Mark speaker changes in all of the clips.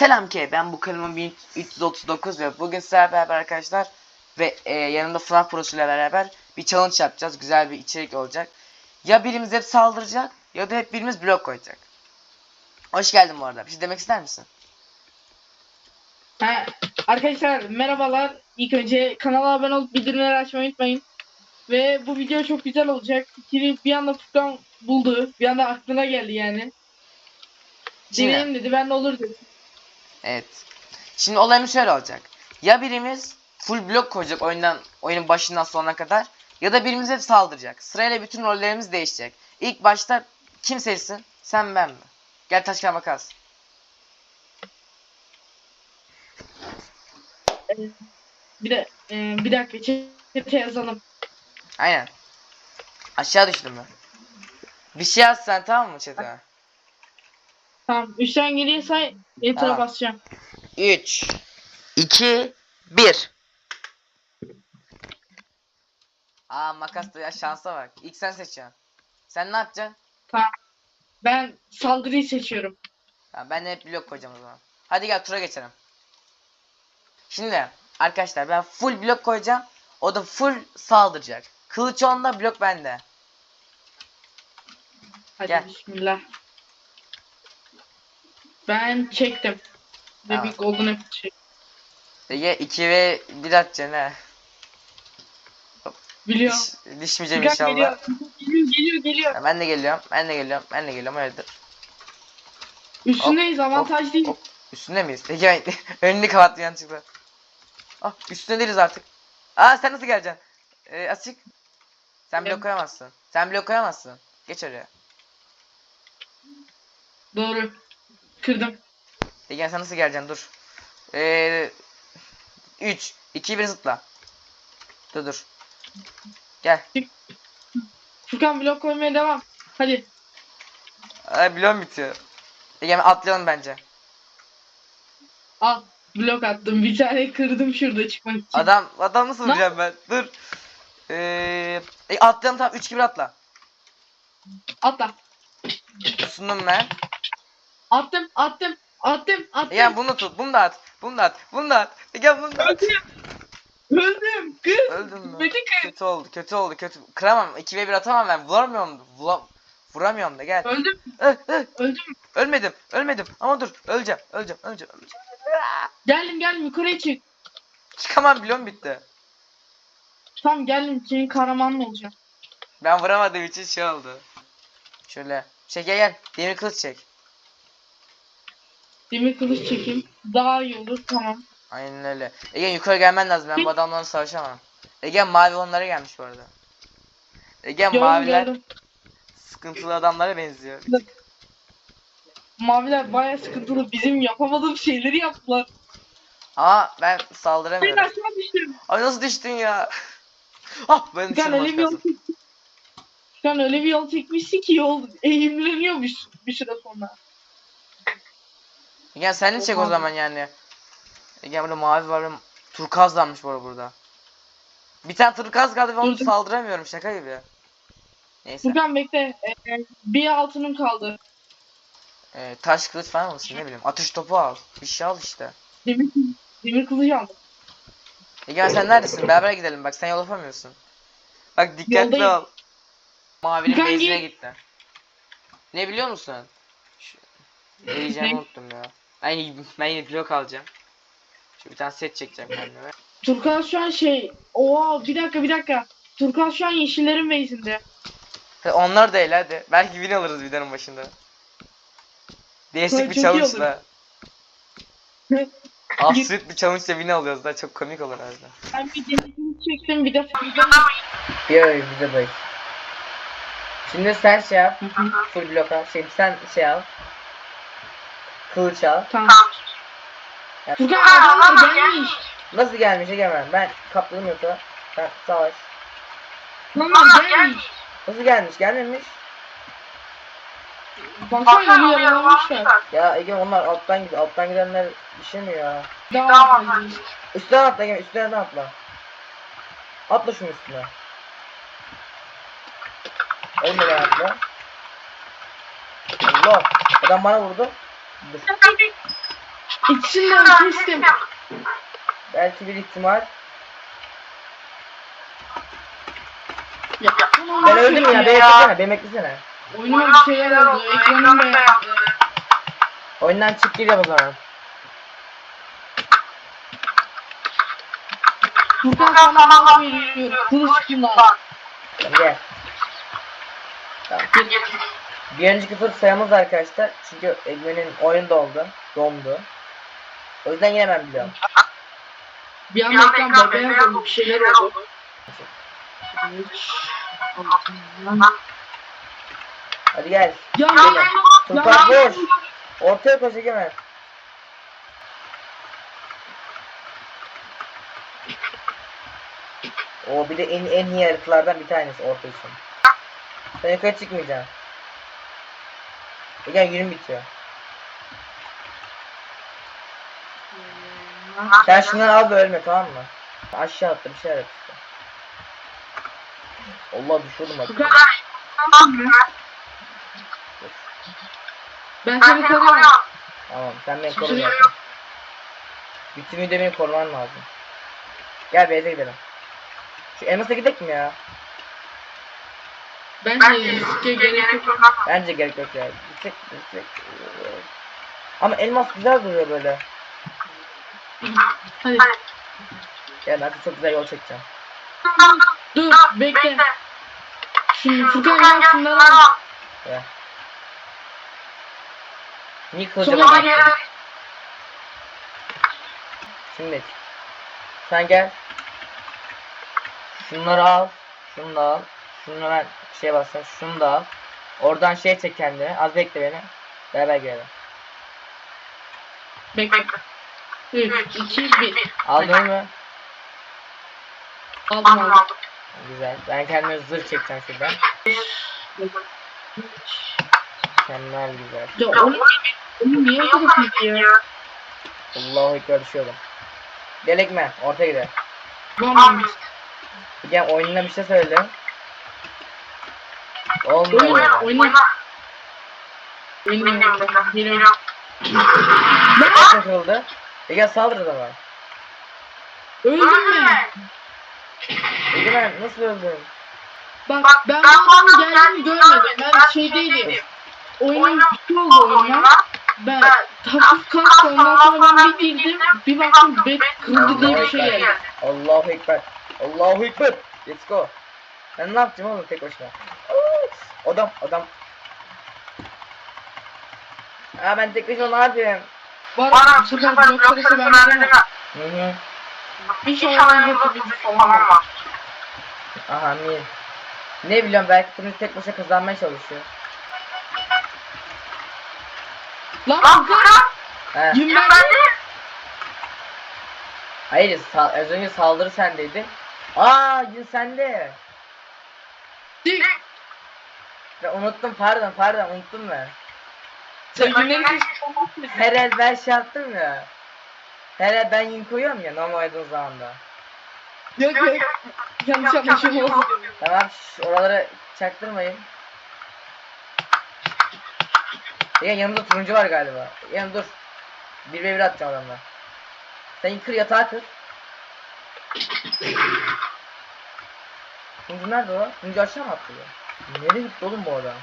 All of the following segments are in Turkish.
Speaker 1: Selam ki ben bu kanalım 1339 ve bugün sizlerle beraber arkadaşlar ve e, yanımda FNAF Pro'su ile beraber bir challenge yapacağız. Güzel bir içerik olacak. Ya birimiz hep saldıracak ya da hep birimiz blok koyacak. Hoş geldin bu arada. Bir şey demek ister misin?
Speaker 2: Ha, arkadaşlar merhabalar. İlk önce kanala abone olup bildirimleri açmayı unutmayın. Ve bu video çok güzel olacak. Fikri bir anda Furkan buldu. Bir anda aklına geldi yani. Deneyim dedi ben de olur dedim.
Speaker 1: Evet. Şimdi olayımız şöyle olacak. Ya birimiz full blok koyacak oyundan oyunun başından sonuna kadar ya da birimiz hep saldıracak. Sırayla bütün rollerimiz değişecek. İlk başta kim seçsin? Sen ben mi? Gel taş kağıt makas.
Speaker 2: Bir de e, bir dakika çete yazalım.
Speaker 1: Aynen. Aşağı düştüm ben. Bir şey yaz sen tamam mı chat'e?
Speaker 2: Tamam. Üçten geriye say. Enter'a
Speaker 1: Tamam.
Speaker 2: basacağım.
Speaker 1: 3 2 1 Aa makas da ya şansa bak. İlk sen seçeceksin. Sen ne yapacaksın?
Speaker 2: Ben saldırıyı seçiyorum.
Speaker 1: Ya ben de hep blok koyacağım o zaman. Hadi gel tura geçelim. Şimdi arkadaşlar ben full blok koyacağım. O da full saldıracak. Kılıç onda blok bende.
Speaker 2: Hadi
Speaker 1: Gel.
Speaker 2: bismillah. Ben çektim. Ve
Speaker 1: Tamam.
Speaker 2: bir golden apple çektim.
Speaker 1: Ege 2 ve 1 atacaksın ha.
Speaker 2: Biliyorum.
Speaker 1: Diş, düşmeyeceğim
Speaker 2: Furkan
Speaker 1: inşallah.
Speaker 2: geliyor. Geliyor geliyor geliyor.
Speaker 1: Ben de geliyorum. Ben de geliyorum. Ben de geliyorum. Hayırdır?
Speaker 2: Üstündeyiz avantaj değil.
Speaker 1: Hop, Üstünde miyiz? Ege önünü kapattı yanlışlıkla. Ah üstünde değiliz artık. Aa sen nasıl geleceksin? Ee, açık. Sen blok koyamazsın. Sen blok koyamazsın. Geç oraya.
Speaker 2: Doğru. Kırdım.
Speaker 1: Ege sen nasıl geleceksin? Dur. Ee, 3 2 1 zıpla. Dur dur. Gel.
Speaker 2: Furkan blok koymaya devam. Hadi.
Speaker 1: Ay bloğum bitiyor. Ege atlayalım bence.
Speaker 2: Al. Blok attım. Bir tane kırdım şurada çıkmak için.
Speaker 1: Adam adam nasıl vuracağım ben? Dur. Ee, e, atlayalım tamam 3 2 1 atla.
Speaker 2: Atla.
Speaker 1: Sundum ben.
Speaker 2: Attım. Attım. Attım. Attım.
Speaker 1: Ege bunu tut. Bunu da at. Bunu da at. Bunu da at. Ege bunu da at.
Speaker 2: Öldüm. Öldüm. Kız.
Speaker 1: Öldüm mü?
Speaker 2: Beni kır.
Speaker 1: Kötü oldu. Kötü oldu. Kötü. Kıramam. 2 ve 1 atamam ben. Vuramıyorum. Vula, vuramıyorum da gel.
Speaker 2: Öldüm.
Speaker 1: Ö, ö,
Speaker 2: Öldüm.
Speaker 1: ölmedim. Ölmedim. Ama dur. Öleceğim. Öleceğim. Öleceğim. öleceğim.
Speaker 2: Geldim geldim yukarıya çık.
Speaker 1: Çıkamam. Bloğum bitti.
Speaker 2: Tamam geldim senin kahramanın olacağım.
Speaker 1: Ben vuramadığım için şey oldu. Şöyle. Çek gel gel. Demir kılıç çek.
Speaker 2: Demir kılıç çekeyim. Daha iyi olur tamam.
Speaker 1: Aynen öyle. Ege yukarı gelmen lazım. Ben bu adamlarla savaşamam. Ege mavi onlara gelmiş bu arada. Ege
Speaker 2: Gördüm
Speaker 1: maviler
Speaker 2: gördüm.
Speaker 1: sıkıntılı adamlara benziyor.
Speaker 2: Maviler baya sıkıntılı. Bizim yapamadığımız şeyleri yaptılar.
Speaker 1: Ama ben
Speaker 2: Ben
Speaker 1: saldıramıyorum.
Speaker 2: aşağı düştüm.
Speaker 1: Ay nasıl düştün ya? ah ben düştüm
Speaker 2: öyle bir yol
Speaker 1: başkası.
Speaker 2: çekti. Furkan öyle bir yol çekmişsin ki yol eğimleniyormuş bir süre sonra.
Speaker 1: Ege sen de çek o zaman yani. Ege burada mavi var turkazlanmış bu arada burada. Bir tane turkaz kaldı ve onu
Speaker 2: Dur,
Speaker 1: saldıramıyorum şaka gibi. Neyse.
Speaker 2: Furkan bekle. Ee, bir altının kaldı.
Speaker 1: Ee, taş kılıç falan olsun ne bileyim. Atış topu al. Bir şey al işte.
Speaker 2: Demir, demir kılıcı aldım.
Speaker 1: Ege sen neredesin? Beraber gidelim bak sen yol yapamıyorsun. Bak dikkatli
Speaker 2: Yoldayım.
Speaker 1: ol. Mavinin
Speaker 2: Furkan
Speaker 1: base'ine
Speaker 2: git.
Speaker 1: gitti. Ne biliyor musun? Şu... Diyeceğimi unuttum ya. Ben, yine- ben yine blok alacağım. Şu bir tane set çekeceğim kendime.
Speaker 2: Turkan şu an şey. Oha bir dakika bir dakika. Turkan şu an yeşillerin base'inde.
Speaker 1: Onlar da el hadi. Belki win alırız videonun başında. Değişik bir challenge'la. Absürt
Speaker 2: Git.
Speaker 1: bir challenge'la win alıyoruz da çok komik olur herhalde.
Speaker 2: Ben bir kılıç çektim bir de
Speaker 1: Yok bize bak. Şimdi sen şey yap. Full blok al. Şimdi sen şey al. Kılıç al.
Speaker 2: Tamam. Furkan adamlar gelmiş.
Speaker 1: Nasıl gelmiş Egemen? Ben kapladım yoksa. Sen savaş.
Speaker 2: Adamlar gelmiş.
Speaker 1: Nasıl gelmiş? Gelmemiş.
Speaker 2: Baksana onu yaralamışlar.
Speaker 1: Ya Egemen onlar alttan gidiyor. Alttan gidenler işe mi ya?
Speaker 2: Daha fazla.
Speaker 1: Üstten atla Egemen. Üstten atla. Atla şunun üstüne. Ölmeden atla. Allah. Adam bana vurdu.
Speaker 2: De kestim.
Speaker 1: Belki bir ihtimal.
Speaker 2: Ya,
Speaker 1: Ben öldüm ya. Beni beklesene. Beni beklesene.
Speaker 2: Oyunuma bir şeyler oldu. Ekranım beyazdı.
Speaker 1: Oyundan çık gir yap o zaman.
Speaker 2: Furkan sana hak veriyorum. Kılıç kullan.
Speaker 1: Tamam gel. Tamam. Bir önceki tur sayamaz arkadaşlar. Çünkü Egmen'in oyun doldu. Dondu. O yüzden yine ben biliyorum.
Speaker 2: Bir anda ekran beyaz oldu. Bir şeyler oldu.
Speaker 1: Hadi gel.
Speaker 2: Ya ya.
Speaker 1: Tufak boş. Ortaya koş Egemen. O bir de en, en iyi haritalardan bir tanesi orta için. Sen yukarı çıkmayacaksın. Egen günün bitiyor. Sen şunları al ve ölme tamam mı? Aşağı atla bir şeyler işte. Allah düşürdüm bak.
Speaker 2: Ben seni koruyorum.
Speaker 1: Tamam sen beni koru
Speaker 2: Şimdi-
Speaker 1: zaten. Bütün video beni koruman lazım. Gel Beyze gidelim. Şu elmasa gidelim mi ya?
Speaker 2: Bence riske gerek yok.
Speaker 1: Bence gerek yok ya. Gitsek gitsek. Ama elmas güzel duruyor böyle.
Speaker 2: Hadi.
Speaker 1: Gel ben size çok güzel yol çekeceğim.
Speaker 2: Dur bekle. Şimdi Furkan gel şunları al.
Speaker 1: Gel. Niye bakarsın?
Speaker 2: gel.
Speaker 1: Şimdi. Sen gel. Şunları al. Şunu da al. Şunu ben şey bassın. Şunu da al. Oradan şey çek kendine. Az bekle beni. Beraber gelelim.
Speaker 2: Bekle. 3, 2, 1.
Speaker 1: Aldın mı?
Speaker 2: Aldım aldım.
Speaker 1: Güzel. Ben kendime zırh çekeceğim şuradan. Mükemmel güzel.
Speaker 2: Ya onu, onu niye kötü ya?
Speaker 1: Allahu Ekber düşüyorum. Gel Ekmen. Orta gider. Gel oyununa bir şey söyle. Olmuyor.
Speaker 2: Oyna, oyna. Yanımda. Geliyorum.
Speaker 1: Kaç takıldı? E gel saldır o zaman.
Speaker 2: Öldün mü?
Speaker 1: Egemen nasıl öldün?
Speaker 2: Bak ben bu geldiğini görmedim. Ben şeydeydim. Oyunun bitti oldu oyuna. Ben hafif kalktı ondan sonra ben bir girdim. Bir baktım bed kırıldı diye bir şey geldi.
Speaker 1: Allahu Ekber. Allahu Ekber. Let's go. Ben ne yapacağım oğlum tek başıma? Adam adam. Aa ben tek başıma ne yapayım?
Speaker 2: Var bu sefer blok sırası ben veremem.
Speaker 1: Hı hı.
Speaker 2: İnşallah yapabilir falan var.
Speaker 1: Aha min. Ne biliyorum belki turnuva tek başına kazanmaya çalışıyor.
Speaker 2: Lan Furkan! Gün.
Speaker 1: Hayır az önce saldırı sendeydi. Aa yine sende.
Speaker 2: Dik.
Speaker 1: Ben unuttum pardon pardon unuttum ben.
Speaker 2: Sen günleri kesin.
Speaker 1: Her el ben şey yaptım ya. Her el ben yün koyuyorum ya normal oynadığım zaman da.
Speaker 2: Yok yok. Yanlış anlaşılma oldu.
Speaker 1: Tamam şş, oraları çaktırmayın. Ya yanımda turuncu var galiba. Yani dur. Bir ve bir atacağım adamla. Sen kır yatağı kır. Turuncu nerede o? Turuncu aşağı mı attı bu? Nereye gitti oğlum bu adam?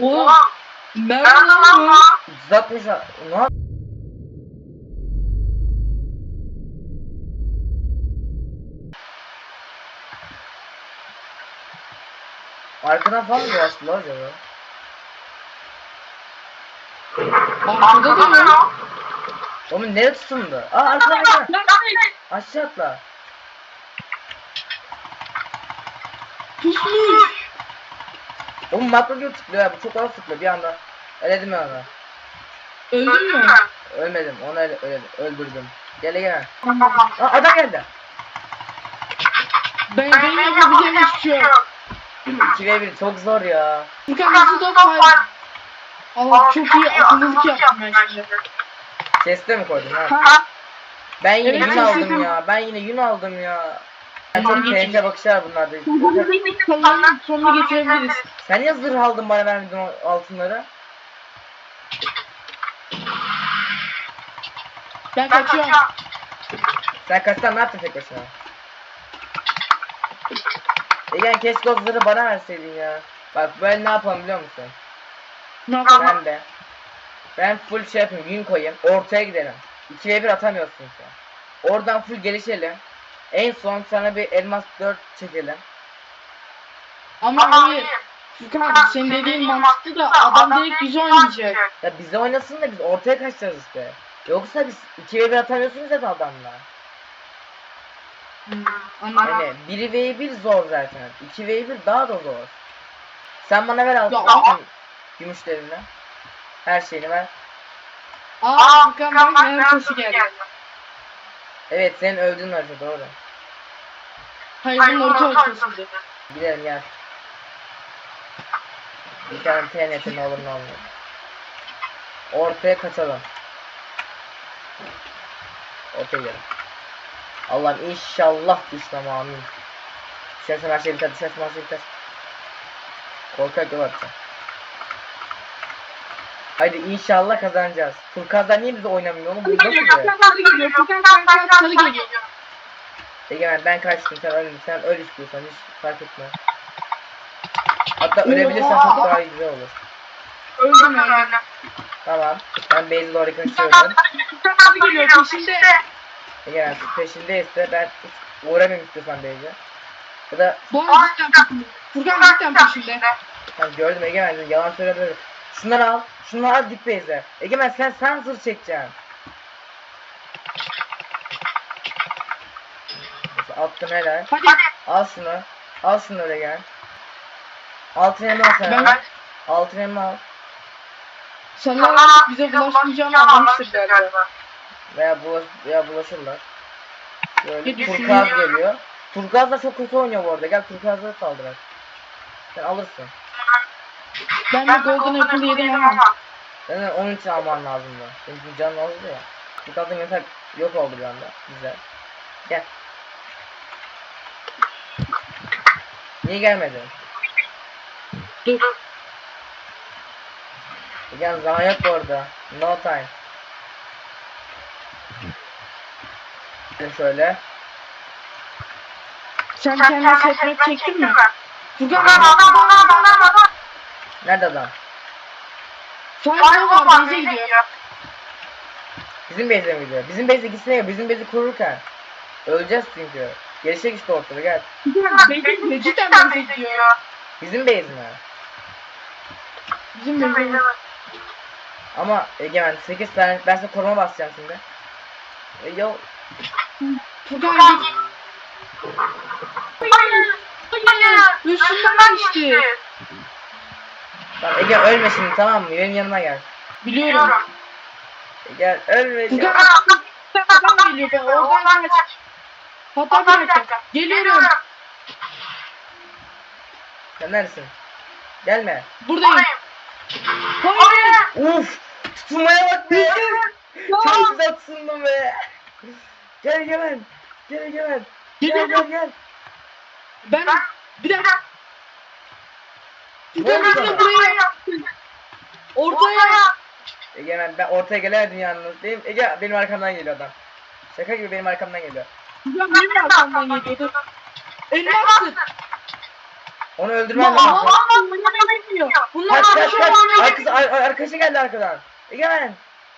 Speaker 2: Oğlum. Nerede lan bu?
Speaker 1: 360 a- ne yap- Arkadan falan mı bastı lan acaba?
Speaker 2: Arkada da mı?
Speaker 1: Oğlum nereye tutundu? Aa arkadan arkadan.
Speaker 2: Lan
Speaker 1: Aşağı atla.
Speaker 2: Pusmuş.
Speaker 1: Oğlum makro gibi tıklıyor ya bu çok az tıklıyor bir anda. Eledim ben onu.
Speaker 2: Öldün mü?
Speaker 1: Ölmedim onu öyle, öyle öldürdüm. Gel gel. Aa adam geldi.
Speaker 2: Ben benim yapabileceğim hiçbir şey yok.
Speaker 1: 2 ve 1 çok zor ya.
Speaker 2: Furkan nasıl top var? Allah çok iyi akıllılık yaptım ben şimdi.
Speaker 1: Chest'e mi koydun ha?
Speaker 2: Ha?
Speaker 1: Ben yine
Speaker 2: Evet,
Speaker 1: yün aldım ya. Ben yine yün aldım ya. Ben çok tehlikeli bakışlar bunlarda.
Speaker 2: Kalanın sonunu getirebiliriz.
Speaker 1: Sen niye zırh aldın bana vermedin o altınları?
Speaker 2: Ben kaçıyorum.
Speaker 1: Sen kaçtan ne yaptın tek başına? Egen keşke o zırhı bana verseydin ya. Bak böyle ne yapalım biliyor musun?
Speaker 2: Ne yapalım?
Speaker 1: Ben de. Ben full şey yapayım, gün koyayım, ortaya gidelim. 2 v 1 atamıyorsun sen. Oradan full gelişelim. En son sana bir elmas 4 çekelim.
Speaker 2: Ama hayır. Furkan senin dediğin mantıklı da adam direkt bizi oynayacak.
Speaker 1: Ya bize oynasın da biz ortaya kaçacağız işte. Yoksa biz 2 v 1 atamıyorsunuz zaten adamla.
Speaker 2: Hmm, anladım.
Speaker 1: Yani 1 v 1 zor zaten. 2 v 1 daha da zor. Sen bana ver altın
Speaker 2: Ya,
Speaker 1: altın gümüşlerini. Her şeyini ver.
Speaker 2: Aa Furkan bak neler taşı geldi.
Speaker 1: Evet senin öldüğün harita doğru.
Speaker 2: Hayır bunun orta ortasıydı.
Speaker 1: Gidelim gel. Bir tane TNT ne olur ne olmaz. Ortaya kaçalım. Ortaya gidelim. Allah'ım inşallah düşmem amin. Düşersem her şey biter, düşersem her şey biter. Korkak yol atacağım. Haydi inşallah kazanacağız. Furkan'dan niye bize oynamıyor oğlum? Bu nasıl
Speaker 2: sarı geliyor.
Speaker 1: Egemen ben kaçtım sen öl sen öl istiyorsan hiç fark etme. Hatta ölebilirsen çok daha iyi güzel olur.
Speaker 2: Öldüm öldüm.
Speaker 1: Tamam. Ben Beyzi doğru kaçıyorum.
Speaker 2: Sarı geliyor peşinde.
Speaker 1: Egemen peşindeyse ben hiç uğramayayım istiyorsan Beyzi. Ya da
Speaker 2: Bu arada cidden peşinde. Furkan cidden peşinde.
Speaker 1: ben gördüm Egemen yalan söylemiyorum. Şunları al. Şunları al git Beyzi. Egemen sen sen zırh çekeceksin. Attım helal.
Speaker 2: Hadi.
Speaker 1: Al şunu. Al şunu öyle gel. Altın elma al sen.
Speaker 2: Ben
Speaker 1: Altın elma al.
Speaker 2: Sanırım artık bize bulaşmayacağını anlamıştır galiba.
Speaker 1: Veya bulaş veya bulaşırlar. Böyle
Speaker 2: düşünüyorum.
Speaker 1: geliyor. Turkuaz da çok kötü oynuyor bu arada. Gel Turkuaz'a saldırak. Sen alırsın.
Speaker 2: Ben bir Golden Apple yedim ama.
Speaker 1: Onun için alman lazımdı. Çünkü canın azdı ya. Turkuaz'ın yatak yok oldu bir anda. Güzel. Gel. Niye gelmedin?
Speaker 2: Dur.
Speaker 1: Gel zaman yok bu arada. No time. Şöyle.
Speaker 2: Sen kendine setmek çektin mi? Furkan
Speaker 1: Nerede adam?
Speaker 2: Fireball var bize gidiyor.
Speaker 1: Bizim base'e mi gidiyor? Bizim base'e gitsene ya. Bizim base'i kururken. Öleceğiz çünkü. Gelişecek işte ortada gel.
Speaker 2: Bize gidiyor. Cidden bize gidiyor.
Speaker 1: Bizim base mi?
Speaker 2: Bizim bize
Speaker 1: Ama Egemen 8 tane ben size koruma basacağım şimdi. E, yo
Speaker 2: Furkan git. Hayır. Hayır. Üstünden geçti.
Speaker 1: Tamam Ege ölme şimdi tamam mı? Benim yanıma gel.
Speaker 2: Biliyorum.
Speaker 1: Gel ölme.
Speaker 2: Furkan
Speaker 1: Gel.
Speaker 2: adam geliyor ben oradan kaç. Hatta bir dakika. Geliyorum.
Speaker 1: Sen neredesin? Gelme.
Speaker 2: Buradayım. Hayır.
Speaker 1: Uf! Tutulmaya bak be! Çok güzel tutundum be! Gel! Gel Egemen! Gel gel
Speaker 2: Geliyorum.
Speaker 1: gel!
Speaker 2: Ben bir dakika. De
Speaker 1: sana?
Speaker 2: buraya. Ortaya.
Speaker 1: Egemen ben ortaya gelemedim yalnız. Benim, Ege benim arkamdan geliyor adam. Şaka gibi benim arkamdan geliyor.
Speaker 2: Furkan benim arkamdan geliyordu. Elmaksın.
Speaker 1: Onu
Speaker 2: Ya
Speaker 1: öldürmem lazım.
Speaker 2: Geliyor. Bunlar
Speaker 1: Kaç kaç kaç! Arkası, ar ar- arkadaşı geldi arkadan. Egemen!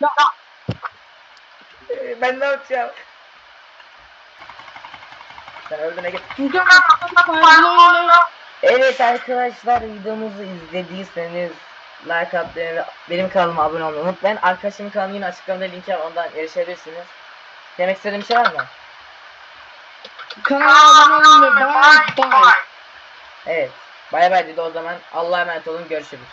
Speaker 2: Ya.
Speaker 1: Ben ne yapacağım? Sen öldün Ege.
Speaker 2: Furkan Fireball'u
Speaker 1: Evet arkadaşlar videomuzu izlediyseniz like atmayı ve benim kanalıma abone olmayı unutmayın. Arkadaşımın kanalı yine açıklamada linki var ondan erişebilirsiniz. Demek istediğim bir şey var mı?
Speaker 2: kanala abone olun ve bye bye.
Speaker 1: Evet. Bay bay dedi o zaman. Allah'a emanet olun. Görüşürüz.